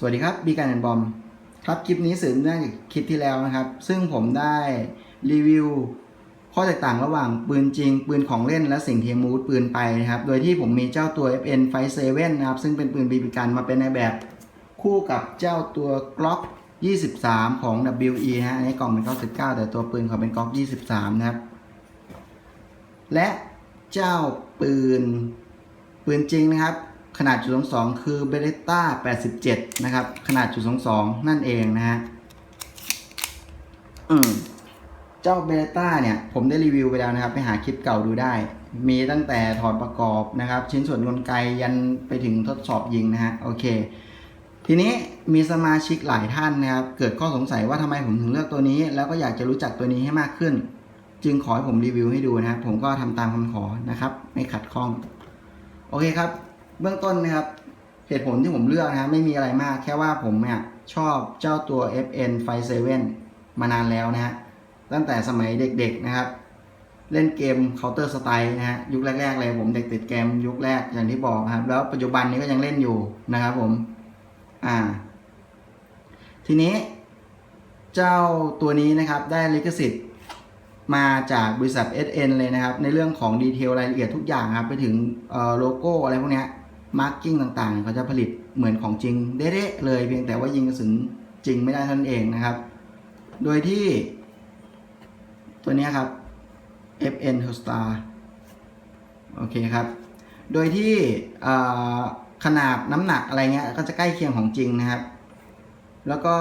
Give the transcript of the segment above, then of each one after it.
สวัสดีครับบีการแอนบอมครับคลิปนี้สืบเนื่องจากคลิปที่แล้วนะครับ ซึ่งผมได้รีวิว ข้อแตกต่างระหว่างปืนจริง ปืนของเล่นและสิ่งเทียมมูดปืนไปนะครับ โดยที่ผมมีเจ้าตัว FN 57นะครับ ซึ่งเป็นปืนบีบีกันมาเป็นในแบบคู่กับเจ้าตัว Glock 23 ของ WE ฮะอันนี้กล่องเป็น 99 แต่ตัวปืนเขาเป็น Glock 23 นะครับ และเจ้าปืนปืนจริงนะครับ ขนาดจุดสองคือเบ r รต้า87 นะครับ ขนาดจุดสองนั่นเองนะฮะอืมเจ้าเบ r รต้าเนี่ย ผมได้รีวิวไปแล้วนะครับ ไปหาคลิปเก่าดูได้ มีตั้งแต่ถอดประกอบนะครับ ชิ้นส่วนกลไกยันไปถึงทดสอบยิงนะฮะ โอเค ทีนี้มีสมาชิกหลายท่านนะครับ เกิดข้อสงสัยว่าทำไมผมถึงเลือกตัวนี้ แล้วก็อยากจะรู้จักตัวนี้ให้มากขึ้น จึงขอให้ผมรีวิวให้ดูนะครับ ผมก็ทำตามคำขอนะครับ ไม่ขัดข้อง โอเคครับ เบื้องต้นนะครับเหตุผลที่ผมเลือกนะครับไม่มีอะไรมาก แค่ว่าผมเนี่ยชอบเจ้าตัว FN 57มานานแล้วนะฮะตั้งแต่สมัยเด็กๆนะครับ เล่นเกม Counter Strike นะฮะยุคแรกๆเลยผมเด็กติดเกมยุคแรกอย่างที่บอกครับ แล้วปัจจุบันนี้ก็ยังเล่นอยู่นะครับผมอ่า ทีนี้เจ้าตัวนี้นะครับได้ลิขสิทธิ์มาจากบริษัท SN เลยนะครับ ในเรื่องของดีเทลรายละเอียดทุกอย่างครับ ไปถึงโลโก้อะไรพวกเนี้ย มาร์กิ้งต่างๆ เขาจะผลิตเหมือนของจริงเด๊ะๆเลย เพียงแต่ว่ายิงกระสุนจริงไม่ได้ท่านเองนะครับ โดยที่ ตัวนี้ครับ FN h o s t a r โอเคครับ โดยที่ขนาดน้ำหนักอะไรเงี้ยก็จะใกล้เคียงของจริงนะครับ แล้วก็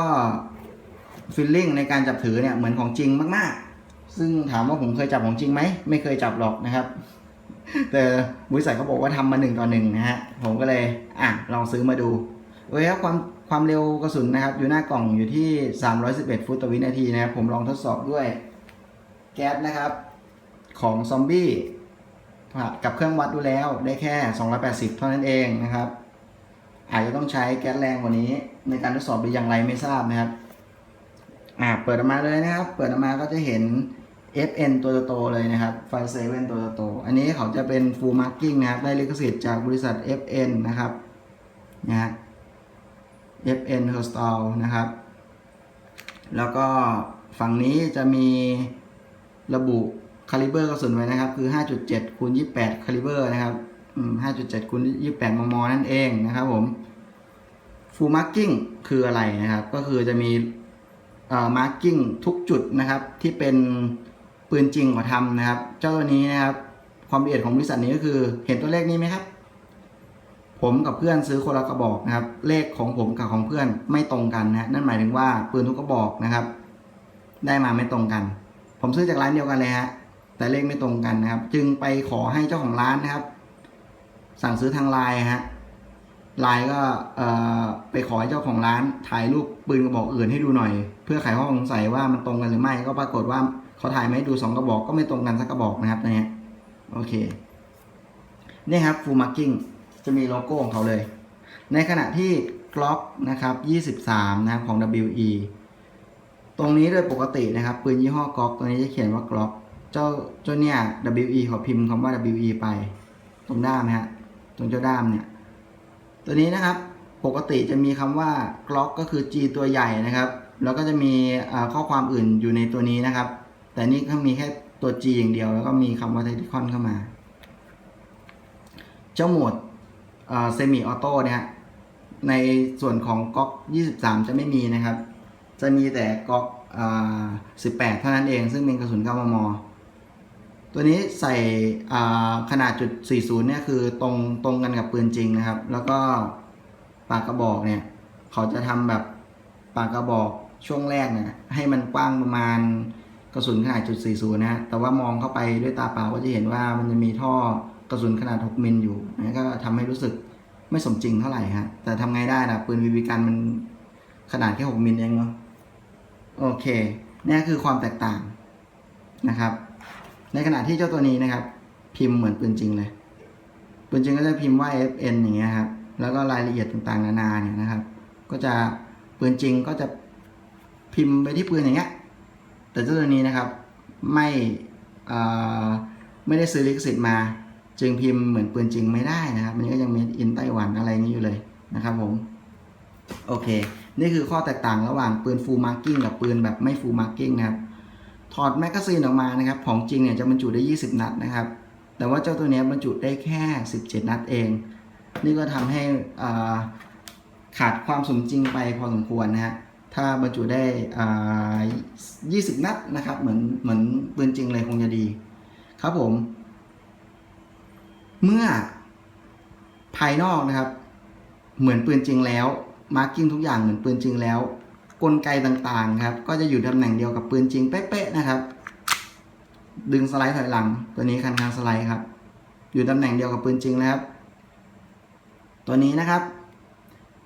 ฟิลลิ่งในการจับถือเนี่ยเหมือนของจริงมากๆ ซึ่งถามว่าผมเคยจับของจริงไหม ไม่เคยจับหรอกนะครับ แต่บริษัทเขาบอกว่าทำมาหนึ่งต่อหนึ่งนะฮะ ผมก็เลยอะลองซื้อมาดูโอเคครับความความเร็วกระสุนนะครับ อยู่หน้ากล่องอยู่ที่ 311 ฟุตต่อวินาทีนะครับ ผมลองทดสอบด้วยแก๊สนะครับ ของซอมบี้กับเครื่องวัดดูแล้วได้แค่ 280 เท่านั้นเองนะครับ อาจจะต้องใช้แก๊สแรงกว่านี้ ในการทดสอบหรืออย่างไรไม่ทราบนะครับ อ่าเปิดออกมาเลยนะครับ เปิดออกมาก็จะเห็น FN ตัวโตเลยนะครับไฟเซเว่นตัวโต อันนี้เขาจะเป็น full marking นะครับ ได้ลิขสิทธิ์จากบริษัท FN นะครับนะฮะ FN h e r s t y l e นะครับ แล้วก็ฝั่งนี้จะมีระบุคาลิเบอร์กระสุนไว้นะครับ คือ 5.7คูณ28คาลิเบอร์นะครับ5.7คูณ28มม นั่นเองนะครับผม full marking คืออะไรนะครับ ก็คือจะมีเอ่อ marking ทุกจุดนะครับที่เป็น ปืนจริงกว่าทำนะครับ เจ้าตัวนี้นะครับ ความละเอียดของบริษัทนี้ก็คือ เห็นตัวเลขนี้ไหมครับ ผมกับเพื่อนซื้อคนละกระบอกนะครับ เลขของผมกับของเพื่อนไม่ตรงกันนะนั่นหมายถึงว่าปืนทุกกระบอกนะครับ ได้มาไม่ตรงกัน ผมซื้อจากร้านเดียวกันเลยฮะแต่เลขไม่ตรงกันนะครับ จึงไปขอให้เจ้าของร้านนะครับ สั่งซื้อทางไลน์ฮะไลน์ก็ไปขอให้เจ้าของร้านถ่ายรูปปืนกระบอกอื่นให้ดูหน่อย เพื่อไขข้อสงสัยว่ามันตรงกันหรือไม่ก็ปรากฏว่า เขาถ่ายมาให้ดูสองกระบอกก็ไม่ตรงกันสักกระบอกนะครับตัวเนี้ยโอเคนี่ครับ full marking จะมีโลโก้ของเขาเลย ในขณะที่ Glock นะครับ23 นะครับของ WE ตรงนี้โดยปกตินะครับ ปืนยี่ห้อ Glock ตัวนี้จะเขียนว่า Glock เจ้าเจ้าเนี่ย WE ขอพิมพ์คำว่า WE ไป ตรงด้ามนะฮะตรงเจ้าด้ามเนี่ย ตัวนี้นะครับปกติจะมีคำว่า Glock ก็คือ G ตัวใหญ่นะครับ แล้วก็จะมีข้อความอื่นอยู่ในตัวนี้นะครับ แต่นี่เขามีแค่ตัว G อย่างเดียว แล้วก็มีคำว่า Tacticon เข้ามา เจ้าโหมดเซมิออโต้เนี่ยในส่วนของก๊อก 23 จะไม่มีนะครับ จะมีแต่ก๊อก18 เท่านั้นเอง ซึ่งเป็นกระสุน 9 มม ตัวนี้ใส่ขนาดจุด 40 เนี่ยคือตรงตรงกันกับปืนจริงนะครับ แล้วก็ปากกระบอกเนี่ย เขาจะทำแบบปากกระบอกช่วงแรกเนี่ยให้มันกว้างประมาณ กระสุนขนาดจุด40นะฮะแต่ว่ามองเข้าไปด้วยตาเปล่าก็จะเห็นว่ามันจะมีท่อกระสุนขนาด 6มิลอยู่นะก็ทำให้รู้สึกไม่สมจริงเท่าไหร่ฮะแต่ทำไงได้ล่ะปืนบีบีกันมันขนาดแค่ 6มิลเองเนาะโอเคนี่คือความแตกต่างนะครับ ในขณะที่เจ้าตัวนี้นะครับ พิมพ์เหมือนปืนจริงเลยปืนจริงก็จะพิมพ์ว่า FN อย่างเงี้ยครับแล้วก็รายละเอียดต่างๆ นานาเนี่ยนะครับ ก็จะปืนจริงก็จะพิมพ์ไปที่ปืนอย่างเงี้ย แต่เจ้าตัวนี้นะครับไม่ไม่ได้ซื้อลิขสิทธิ์มา จึงพิมพ์เหมือนปืนจริงไม่ได้นะครับมันก็ยังมีอินไต้หวันอะไรนี้อยู่เลยนะครับผมโอเค นี่คือข้อแตกต่างระหว่างปืนฟูลมาร์กิ้งกับปืนแบบไม่ฟูลมาร์กิ้งนะครับถอดแมกกาซีนออกมานะครับของจริงเนี่ยจะบรรจุได้ 20 นัดนะครับ แต่ว่าเจ้าตัวนี้บรรจุได้แค่ 17 นัดเอง นี่ก็ทำให้ขาดความสมจริงไปพอสมควรนะฮะ ถ้าบรรจุได้อ่า20 นัดนะครับ เหมือนเหมือนปืนจริงเลยคงจะดี ครับผม เมื่อภายนอกนะครับ เหมือนปืนจริงแล้ว มาร์กิ้งทุกอย่างเหมือนปืนจริงแล้ว กลไกต่างๆครับ ก็จะอยู่ตำแหน่งเดียวกับปืนจริงเป๊ะๆนะครับ ดึงสไลด์ถอยหลัง ตัวนี้คันคางสไลด์ครับ อยู่ตำแหน่งเดียวกับปืนจริงแล้วครับ ตัวนี้นะครับ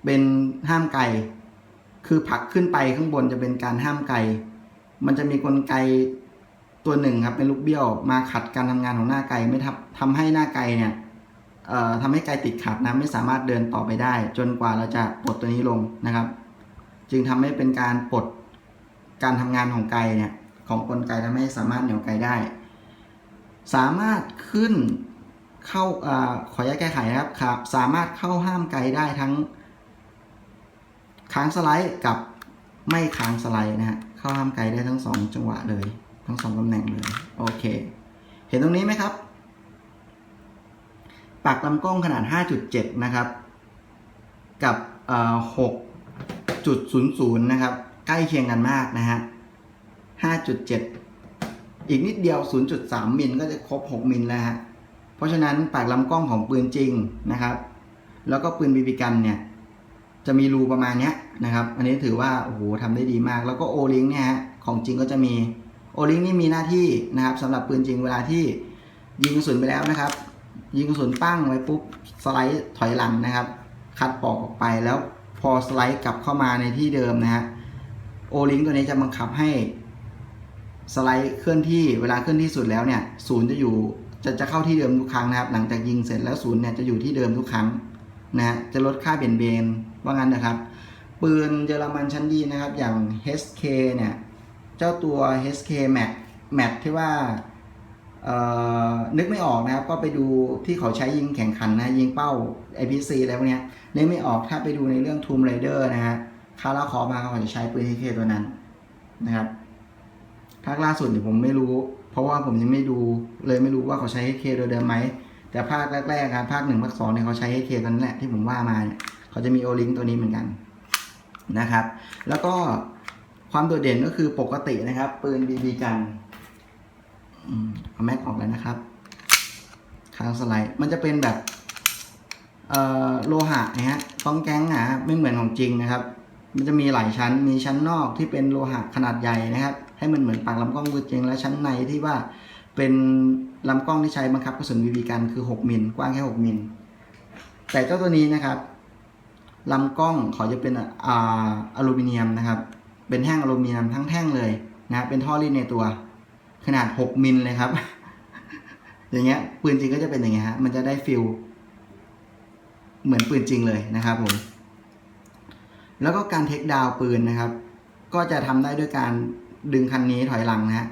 เป็นห้ามไกล คือผลักขึ้นไปข้างบนจะเป็นการห้ามไกล มันจะมีกลไกตัวหนึ่งครับเป็นลูกเบี้ยวมาขัดการทำงานของหน้าไกลไม่ทำทำให้หน้าไกลเนี่ยเอ่อทำให้ไกลติดขัดนะไม่สามารถเดินต่อไปได้ จนกว่าเราจะปลดตัวนี้ลงนะครับ จึงทำให้เป็นการปลดการทำงานของไกลเนี่ยของกลไกทำให้สามารถเหนี่ยวไกลได้ สามารถขึ้นเข้าอขออนุญาตแก้ไขนะครับครับ สามารถเข้าห้ามไกลได้ทั้ง ค้างสไลด์กับไม่ค้างสไลด์นะฮะเข้าห้ามไกลได้ทั้งสองจังหวะเลย ทั้งสองตำแหน่งเลยโอเค เห็นตรงนี้ไหมครับปากลำกล้องขนาด 5.7 นะครับ กับ6.00 นะครับ ใกล้เคียงกันมากนะฮะ 5.7 อีกนิดเดียว 0.3 มิลก็จะครบ 6 มิลแล้วฮะ เพราะฉะนั้นปากลำกล้องของปืนจริงนะครับ แล้วก็ปืนบีบีกันเนี่ย จะมีรูประมาณนี้นะครับ อันนี้ถือว่าโอ้โหทำได้ดีมาก แล้วก็โอลิงเนี่ยฮะของจริงก็จะมีโอลิงนี่มีหน้าที่นะครับสำหรับปืนจริงเวลาที่ยิงกระสุนไปแล้วนะครับ ยิงกระสุนปั้งไว้ปุ๊บสไลด์ถอยหลังนะครับ คัดปอกออกไปแล้วพอสไลด์กลับเข้ามาในที่เดิมนะฮะโอลิงตัวนี้จะบังคับให้สไลด์เคลื่อนที่เวลาเคลื่อนที่สุดแล้วเนี่ยศูนย์จะอยู่จะจะเข้าที่เดิมทุกครั้งนะครับ หลังจากยิงเสร็จแล้วศูนย์เนี่ยจะอยู่ที่เดิมทุกครั้งนะฮะจะลดค่าเปลี่ยนเบน ว่างั้นนะครับ ปืนเยอรมันชั้นดีนะครับ อย่าง HK เนี่ย เจ้าตัว HK Max Max ที่ว่านึกไม่ออกนะครับ ก็ไปดูที่เขาใช้ยิงแข่งขันนะ ยิงเป้า IPC อะไรพวกนี้นึกไม่ออกถ้าไปดูในเรื่อง Tomb Raider นะฮะคาราคอมาเขาจะใช้ปืน HK ตัวนั้นนะครับภาคล่าสุดเนี่ยผมไม่รู้ เพราะว่าผมยังไม่ดูเลยไม่รู้ว่าเขาใช้ HK ตัวเดิมไหมแต่ภาคแรกๆครับภาคหนึ่งภาคสองเนี่ยเขาใช้ HK ตัวนั้นแหละที่ผมว่ามาเนี่ย เขาจะมีโอลิงตัวนี้เหมือนกันนะครับ แล้วก็ความโดดเด่นก็คือปกตินะครับ ปืน BB กันเอาแม็กออกแล้วนะครับค้างสไลด์มันจะเป็นแบบโลหะนะฮะต้องแก๊งอะไม่เหมือนของจริงนะครับ มันจะมีหลายชั้น มีชั้นนอกที่เป็นโลหะขนาดใหญ่นะครับ ให้มันเหมือนปากลำกล้องตัวจริง และชั้นในที่ว่าเป็นลำกล้องที่ใช้บังคับกระสุน BB กันคือ 6มิลกว้างแค่ 6มิลแต่เจ้าตัวนี้นะครับ ลำกล้องเขาจะเป็นอ่าอลูมิเนียมนะครับ เป็นแท่งอลูมิเนียมทั้งแท่งเลยนะ เป็นท่อรีดในตัว ขนาด 6มิลเลยครับ อย่างเงี้ยปืนจริงก็จะเป็นอย่างเงี้ยฮะ มันจะได้ฟิลเหมือนปืนจริงเลยนะครับผม แล้วก็การเทคดาวปืนนะครับ ก็จะทำได้ด้วยการดึงคันนี้ถอยหลังนะฮะ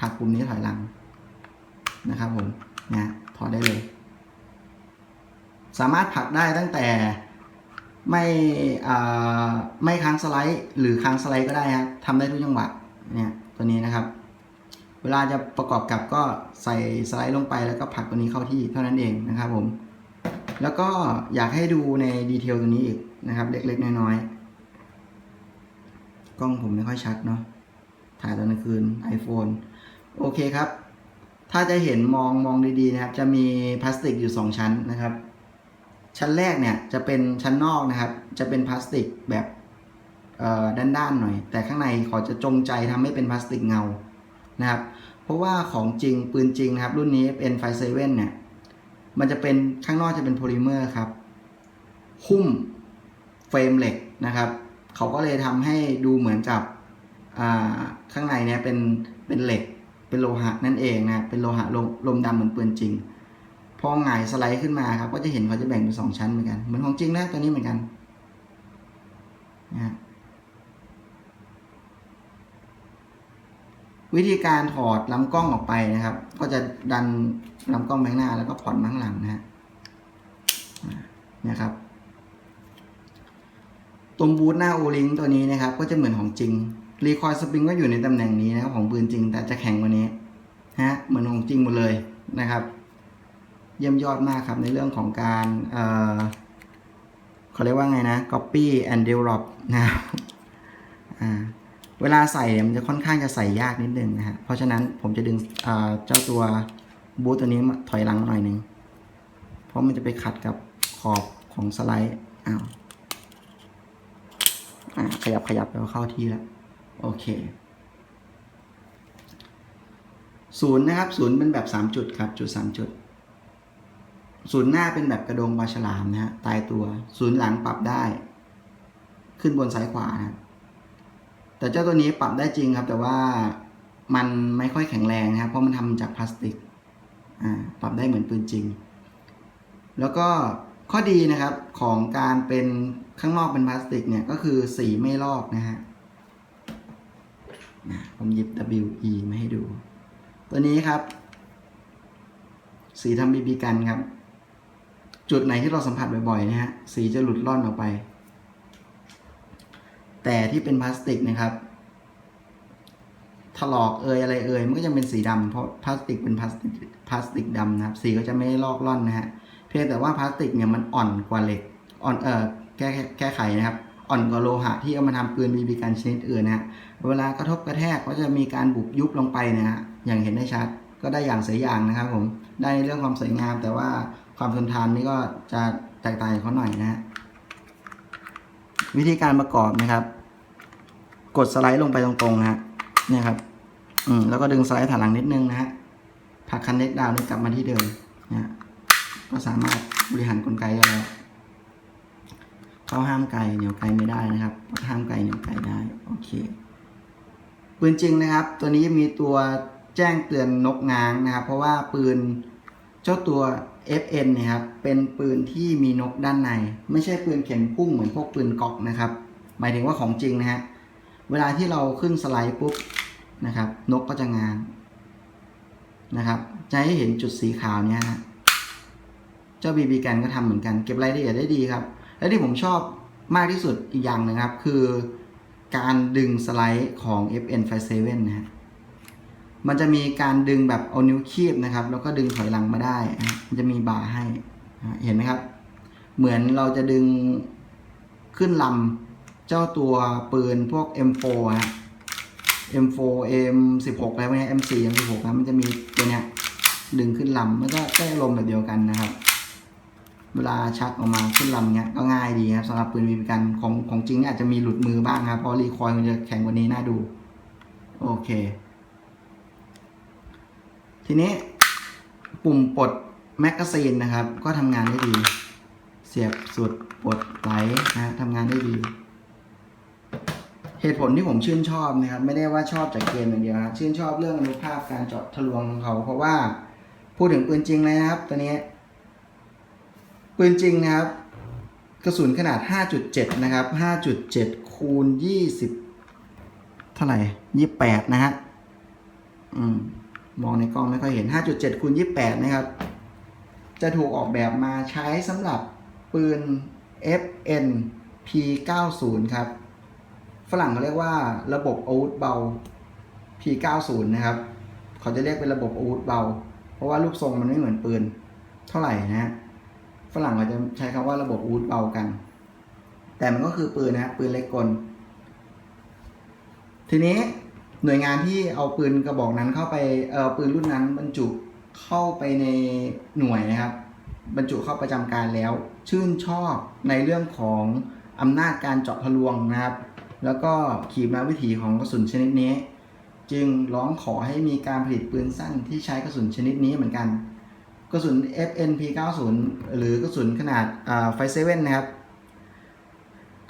ผลักปุ่มนี้ถอยหลังนะครับผมนะถอดได้เลย สามารถผลักได้ตั้งแต่ ไม่ไม่ค้างสไลด์ หรือค้างสไลด์ก็ได้ฮะทำได้ทุกจังหวะเนี่ยตัวนี้นะครับ เวลาจะประกอบกับก็ใส่สไลด์ลงไปแล้วก็ผลักตัวนี้เข้าที่เท่านั้นเองนะครับผม แล้วก็อยากให้ดูในดีเทลตัวนี้อีกนะครับ เล็กๆน้อยๆ กล้องผมไม่ค่อยชัดเนาะถ่ายตอนกลางคืน iPhone โอเคครับ ถ้าจะเห็นมองมองดีๆนะครับ จะมีพลาสติกอยู่ 2 ชั้นนะครับ ชั้นแรกเนี่ยจะเป็นชั้นนอกนะครับ จะเป็นพลาสติกแบบด้านๆหน่อย แต่ข้างในขาจะจงใจทำให้เป็นพลาสติกเงานะครับ เพราะว่าของจริงปืนจริงนะครับ รุ่นนี้เป็นไฟเซเว่นเนี่ยมันจะเป็นข้างนอกจะเป็นโพลิเมอร์ครับ หุ้มเฟรมเหล็กนะครับ เขาก็เลยทำให้ดูเหมือนกับข้างในเนี่ยเป็นเป็นเหล็กเป็นโลหะนั่นเองนะเป็นโลหะลมลมดำเหมือนปืนจริง อหงายสไลด์ขึ้นมาครับ ก็จะเห็นเขาจะแบ่งเป็นสองชั้นเหมือนกัน เหมือนของจริงนะตัวนี้เหมือนกันนะวิธีการถอดลำกล้องออกไปนะครับ ก็จะดันลำกล้องไปข้างหน้า แล้วก็ผ่อนมาข้างหลังนะฮะนะครับตรงบูทหน้าโอลิงตัวนี้นะครับ ก็จะเหมือนของจริงรีคอยสปริงก็อยู่ในตำแหน่งนี้นะครับของปืนจริงแต่จะแข็งกว่านี้ฮะเหมือนของจริงหมดเลยนะครับ เยี่ยมยอดมากครับในเรื่องของการเอ่อเขาเรียกว่าไงนะ copy and develop นะครับเวลาใส่เนี่ยมันจะค่อนข้างจะใส่ยากนิดนึงนะฮะเพราะฉะนั้นผมจะดึงเอ่อเจ้าตัวบูทตัวนี้ถอยหลังหน่อยหนึง เพราะมันจะไปขัดกับขอบของสไลด์อ้าวอ่าขยับขยับแล้วเข้าที่แล้ว โอเคศูนย์นะครับศูนย์เป็นแบบสามจุดครับ จุดสามจุด ศูนย์หน้าเป็นแบบกระดงปลาฉลามนะฮะตายตัว ศูนย์หลังปรับได้ ขึ้นบนซ้ายขวานะแต่เจ้าตัวนี้ปรับได้จริงครับ แต่ว่ามันไม่ค่อยแข็งแรงนะครับ เพราะมันทำจากพลาสติกอ่าปรับได้เหมือนปืนจริง แล้วก็ข้อดีนะครับของการเป็นข้างนอกเป็นพลาสติกเนี่ยก็คือสีไม่ลอกนะฮะนะผมหยิบ WE มาให้ดู ตัวนี้ครับ สีทำบีบีกันครับ จุดไหนที่เราสัมผัสบ่อยๆนะฮะสีจะหลุดล่อนออกไป แต่ที่เป็นพลาสติกนะครับถลอกเอยอะไรเอยมันก็จะเป็นสีดำเพราะพลาสติกเป็นพลาสติกพลาสติกดำนะครับสีก็จะไม่ลอกล่อนนะฮะเพียงแต่ว่าพลาสติกเนี่ยมันอ่อนกว่าเหล็กอ่อนเอ่อแก้แก้ไขนะครับ อ่อนกว่าโลหะที่เอามาทำปืนบีบีกันชนิดอื่นนะฮะเวลากระทบกระแทกก็จะมีการบุบยุบลงไปนะฮะอย่างเห็นได้ชัดก็ได้อย่างเสียอย่างนะครับผมได้เรื่องความสวยงามแต่ว่า ความทนทานนี่ก็จะแตกต่างเขาหน่อยนะฮะวิธีการประกอบนะครับ กดสไลด์ลงไปตรงๆนะฮะเนี่ยครับ อืมแล้วก็ดึงสไลด์ถอยหลังนิดนึงนะฮะผลักคันเน็กดาวน์นี่กลับมาที่เดิมนะฮะก็สามารถบริหารกลไกได้แล้วเขาห้ามไกลเหนียวไกลไม่ได้นะครับห้ามไกลเหนียวไกลได้โอเคปืนจริงนะครับ ตัวนี้มีตัวแจ้งเตือนนกง้างนะครับ เพราะว่าปืนเจ้าตัว FN เนะครับเป็นปืนที่มีนกด้านใน ไม่ใช่ปืนเข็มพุ่งเหมือนพวกปืนกอกนะครับ หมายถึงว่าของจริงนะฮะเวลาที่เราขึ้นสไลด์ปุ๊บนะครับ นกก็จะงางนะครับ จะให้เห็นจุดสีขาวเนี้ยฮะเจ้า BB กันก็ทำเหมือนกัน เก็บรายละเอียดได้ดีครับ และที่ผมชอบมากที่สุดอีกอย่างหนึงครับ คือการดึงสไลด์ของ FN57 นะฮะ มันจะมีการดึงแบบเอานิ้วคีบนะครับ แล้วก็ดึงถอยหลังมาได้มันจะมีบาร์ให้ เห็นไหมครับ เหมือนเราจะดึงขึ้นลำเจ้าตัวปืนพวก M4 ฮะ M4 M16 อะไรพวกนี้ M4 M16 นะมันจะมีตัวเนี้ยดึงขึ้นลำมันก็ได้อารมแบบเดียวกันนะครับ เวลาชักออกมาขึ้นลำเนี้ยก็ง่ายดีครับสำหรับปืนบีบีกันของของจริงเนี่ยอาจจะมีหลุดมือบ้างครับเพราะรีคอยล์มันจะแข็งกว่านี้น่าดู โอเค ทีนี้ปุ่มปลดแมกกาซีนนะครับ ก็ทำงานได้ดี เสียบสุดปลดไหลนะทำงานได้ดี เหตุผลที่ผมชื่นชอบนะครับ ไม่ได้ว่าชอบจากเกมอย่างเดียวนะชื่นชอบเรื่องอนุภาพการเจาะทะลวงของเขา เพราะว่าพูดถึงปืนจริงเลยนะครับ ตัวนี้ ปืนจริงนะครับ กระสุนขนาด 5.7 นะครับ 5.7 คูณ 20 เท่าไหร่ 28 นะฮะอืม มองในกล้องไม่ค่อยเห็น 5.7คูณ28 นะครับ จะถูกออกแบบมาใช้สำหรับปืน FN P90 ครับ ฝรั่งเขาเรียกว่าระบบอาวุธเบา P90 นะครับ เขาจะเรียกเป็นระบบอาวุธเบา เพราะว่ารูปทรงมันไม่เหมือนปืน เท่าไหร่นะ ฝรั่งเขาจะใช้คำว่าระบบอาวุธเบากัน แต่มันก็คือปืนนะฮะปืนเล็กกล ทีนี้ หน่วยงานที่เอาปืนกระบอกนั้นเข้าไปเออปืนรุ่นนั้นบรรจุเข้าไปในหน่วยนะครับ บรรจุเข้าประจำการแล้ว ชื่นชอบในเรื่องของอำนาจการเจาะทะลวงนะครับ แล้วก็ขีปนาวิถีของกระสุนชนิดนี้ จึงร้องขอให้มีการผลิตปืนสั้นที่ใช้กระสุนชนิดนี้เหมือนกัน กระสุน FNP90 หรือกระสุนขนาดไฟเซเว่นนะครับ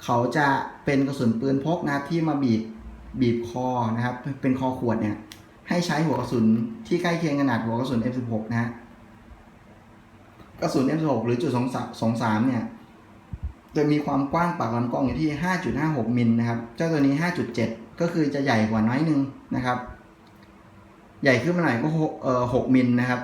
เขาจะเป็นกระสุนปืนพกนะครับที่มาบีบ บีบคอนะครับเป็นคอขวดเนี่ยให้ใช้หัวกระสุนที่ใกล้เคียงขนาดหัวกระสุน M16 นะฮะกระสุน M16 หรือจุด23เนี่ยจะมีความกว้างปากลำกล้องอยู่ที่ 5.56 มิลนะครับ เจ้าตัวนี้ 5.7 ก็คือจะใหญ่กว่าน้อยนึงนะครับ ใหญ่ขึ้นมาหน่อยก็หกเอ่อ6มิลนะครับ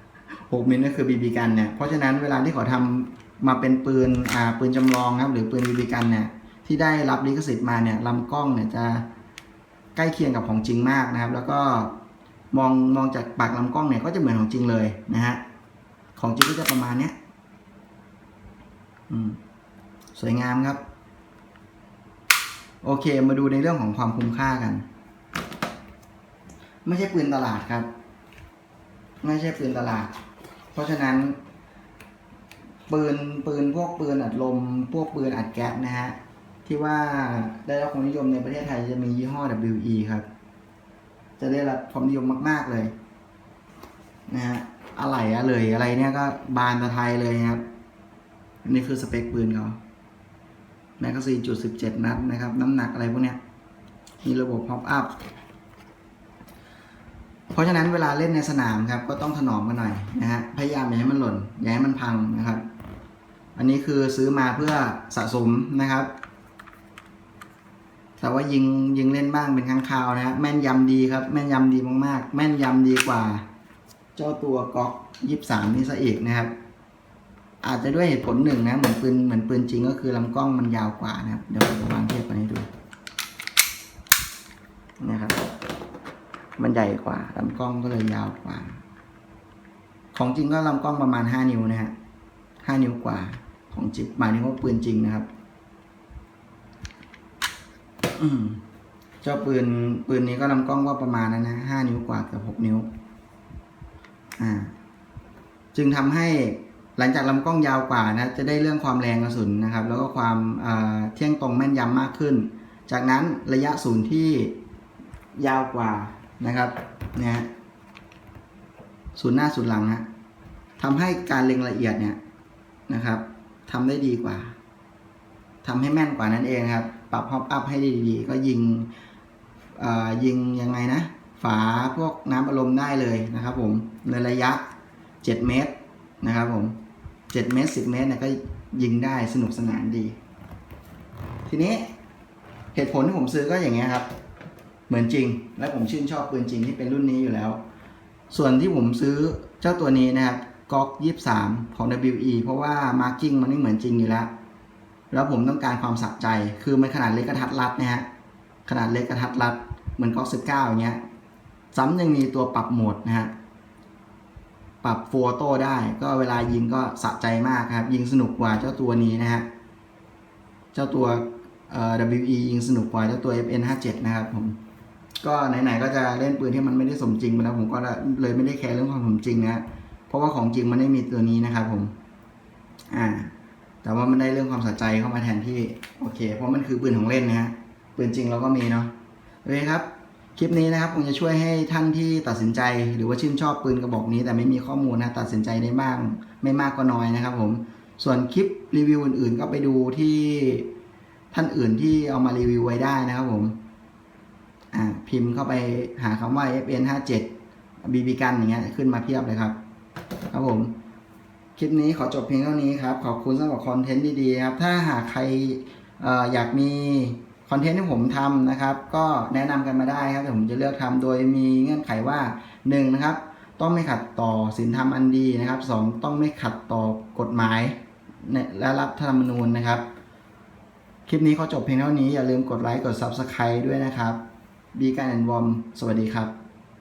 6 มิลก็คือบีบีกันเนี่ย เพราะฉะนั้นเวลาที่เขาทำมาเป็นปืนอ่าปืนจำลองครับ หรือปืนบีบีกันเนี่ย ที่ได้รับลิขสิทธิ์มาเนี่ยลำกล้องเนี่ยจะใกล้เคียงกับของจริงมากนะครับ แล้วก็มองมองจากปากลำกล้องเนี่ยก็จะเหมือนของจริงเลยนะฮะของจริงก็จะประมาณเนี้ยสวยงามครับ โอเคมาดูในเรื่องของความคุ้มค่ากัน ไม่ใช่ปืนตลาดครับ ไม่ใช่ปืนตลาด เพราะฉะนั้น ปืนปืนพวกปืนอัดลม พวกปืนอัดแก๊สนะฮะ ที่ว่าได้รับความนิยมในประเทศไทยจะมียี่ห้อ WE ครับ จะได้รับความนิยมมาก ๆ เลยนะฮะอะไรอะเลยอะไรเนี่ยก็บานตะไทยเลยครับอันนี้คือสเปคปืนเขาแมกกาซีนจุดสิบเจ็ดนัดนะครับ น้ำหนักอะไรพวกเนี้ย มีระบบพ็อปอัพ เพราะฉะนั้นเวลาเล่นในสนามครับ ก็ต้องถนอมกันหน่อยนะฮะ พยายามอย่าให้มันหล่น อย่าให้มันพังนะครับ อันนี้คือซื้อมาเพื่อสะสมนะครับ แต่ว่ายิงยิงเล่นบ้างเป็นครั้งคราวนะฮะแม่นยำดีครับ แม่นยำดีมากๆ แม่นยำดีกว่า เจ้าตัวก๊อกยี่สามนี่ซะอีกนะครับ อาจจะด้วยเหตุผลหนึ่งนะเหมือนปืนเหมือนปืนจริงก็คือลำกล้องมันยาวกว่านะครับเดี๋ยวผมวางเทียบกันให้ดูนะครับ มันใหญ่กว่าลำกล้องก็เลยยาวกว่า ของจริงก็ลำกล้องประมาณห้านิ้วนะฮะห้านิ้วกว่าของจริงหมายถึงว่าปืนจริงนะครับ เจ้าปืนปืนนี้ก็ลำกล้องก็ประมาณนั้นนะห้านิ้วกว่าเกับหกนิ้ว อ่า จึงทำให้หลังจากลำกล้องยาวกว่านะ จะได้เรื่องความแรงกระสุนนะครับ แล้วก็ความเที่ยงตรงแม่นยำมากขึ้น จากนั้นระยะศูนย์ที่ยาวกว่านะครับเนี่ยฮะศูนย์หน้าศูนย์หลังฮะทำให้การเล็งละเอียดเนี่ยนะครับทำได้ดีกว่าทำให้แม่นกว่านั้นเองครับ ปรับฮอปอัพให้ดีๆ ก็ยิงอ่อยิงยังไงนะ ฝาพวกน้ำอารมณ์ได้เลยนะครับผมในระยะ 7 เมตรนะครับผม 7 เมตร 10 เมตรเนี่ยก็ยิงได้สนุกสนานดี ทีนี้เหตุผลที่ผมซื้อก็อย่างเงี้ยครับ เหมือนจริง และผมชื่นชอบปืนจริงที่เป็นรุ่นนี้อยู่แล้ว ส่วนที่ผมซื้อเจ้าตัวนี้นะครับก๊อก 23 ของ WE เพราะว่า marking มันไม่เหมือนจริงอยู่แล้ว แล้วผมต้องการความสะใจ คือมันขนาดเล็กกระทัดรัดนะฮะ ขนาดเล็กกระทัดรัด เหมือนก๊อก19อย่างเงี้ย ซ้ำยังมีตัวปรับโหมดนะฮะ ปรับโฟโต้ได้ ก็เวลายิงก็สะใจมากครับ ยิงสนุกกว่าเจ้าตัวนี้นะฮะ เจ้าตัวเอ่อ WE ยิงสนุกกว่าเจ้าตัว FN 57นะครับผม ก็ไหนๆก็จะเล่นปืนที่มันไม่ได้สมจริงไปแล้วผมก็เลยไม่ได้แคร์เรื่องความสมจริงนะ เพราะว่าของจริงมันไม่มีตัวนี้นะครับผม อ่า แต่ว่ามันได้เรื่องความสะใจเข้ามาแทนที่โอเค เพราะมันคือปืนของเล่นนะฮะปืนจริงเราก็มีเนาะโอเคครับ คลิปนี้นะครับผมจะช่วยให้ท่านที่ตัดสินใจ หรือว่าชื่นชอบปืนกระบอกนี้ แต่ไม่มีข้อมูลนะตัดสินใจได้บ้าง ไม่มากก็น้อยนะครับผมส่วนคลิปรีวิวอื่นๆ ก็ไปดูที่ท่านอื่นที่เอามารีวิวไว้ได้นะครับผมอ่าพิมพ์เข้าไปหาคำว่า FN 5 7 BB กันอย่างเงี้ยขึ้นมาเพียบเลยครับ ครับผม คลิปนี้ขอจบเพียงเท่านี้ครับ ขอบคุณสำหรับคอนเทนต์ดีๆครับ ถ้าหากใครอออยากมีคอนเทนต์ที่ผมทำนะครับ ก็แนะนำกันมาได้ครับแต่ผมจะเลือกทำโดยมีเงื่อนไขว่า1นะครับต้องไม่ขัดต่อศีลธรรมอันดีนะครับ 2 ต้องไม่ขัดต่อกฎหมายและรัฐธรรมนูญนะครับ คลิปนี้ขอจบเพียงเท่านี้อย่าลืมกดไลค์กด Subscribe ด้วยนะครับบีการแอนวอมสวัสดีครับ